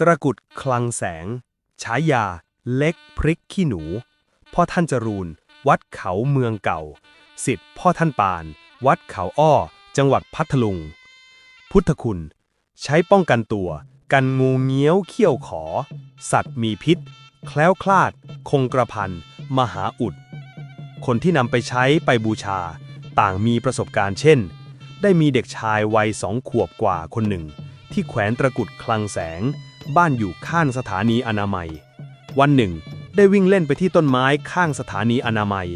ตระกุดคลังแสง ฉายา เล็กพริกขี้หนู พ่อท่านจรูน วัดเขาเมืองเก่า สิทธิ์พ่อท่านปาน วัดเขาอ้อ จังหวัดพัทลุง พุทธคุณ ใช้ป้องกันตัว กันงูเงี้ยวเขี้ยวขอ สัตว์มีพิษ แคล้วคลาด คงกระพัน มหาอุด คนที่นำไปใช้ไปบูชา ต่างมีประสบการณ์เช่น ได้มีเด็กชายวัยสองขวบกว่าคนหนึ่ง ที่แขวนตะกุดคลังแสง บ้านอยู่ข้างสถานีอนามัย วันหนึ่ง ได้วิ่งเล่นไปที่ต้นไม้ข้างสถานีอนามัย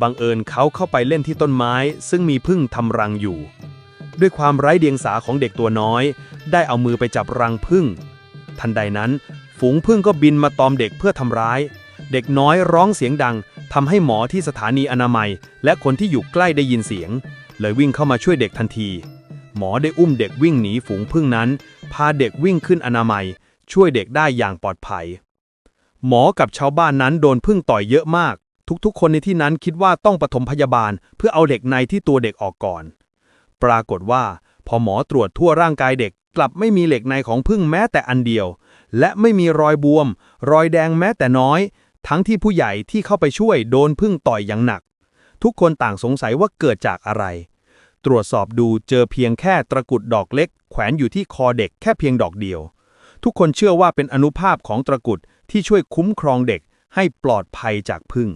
บังเอิญเขาเข้าไปเล่นที่ต้นไม้ ซึ่งมีพึ่งทำรังอยู่ ด้วยความไร้เดียงสาของเด็กตัวน้อย ได้เอามือไปจับรังพึ่ง ทันใดนั้น ฝูงพึ่งก็บินมาตอมเด็กเพื่อทำร้าย เด็กน้อยร้องเสียงดังทำให้หมอที่สถานีอนามัย และคนที่อยู่ใกล้ได้ยินเสียง เลยวิ่งเข้ามาช่วยเด็กทันที หมอได้อุ้มเด็กวิ่งหนีฝูงพึ่งนั้น พาเด็กวิ่งขึ้นอนามัย ช่วยเด็กได้อย่างปลอดภัย หมอกับชาวบ้านนั้นโดนพึ่งต่อยเยอะมาก ทุกๆ คนในที่นั้นคิดว่าต้องปฐมพยาบาล เพื่อเอาเด็กในที่ตัวเด็กออกก่อน ปรากฏว่า พอหมอตรวจทั่วร่างกายเด็กกลับไม่มีเหล็กในของพึ่งแม้แต่อันเดียว และไม่มีรอยบวม รอยแดงแม้แต่น้อย ทั้งที่ผู้ใหญ่ที่เข้าไปช่วยโดนพึ่งต่อยอย่างหนัก ทุกคนต่างสงสัยว่าเกิดจากอะไร ตรวจสอบดูเจอเพียงแค่ตะกุดดอกเล็ก แขวนอยู่ที่คอเด็กแค่เพียงดอกเดียว ทุกคนเชื่อว่าเป็นอนุภาพของตะกุดที่ช่วยคุ้มครองเด็กให้ปลอดภัยจากพึ่ง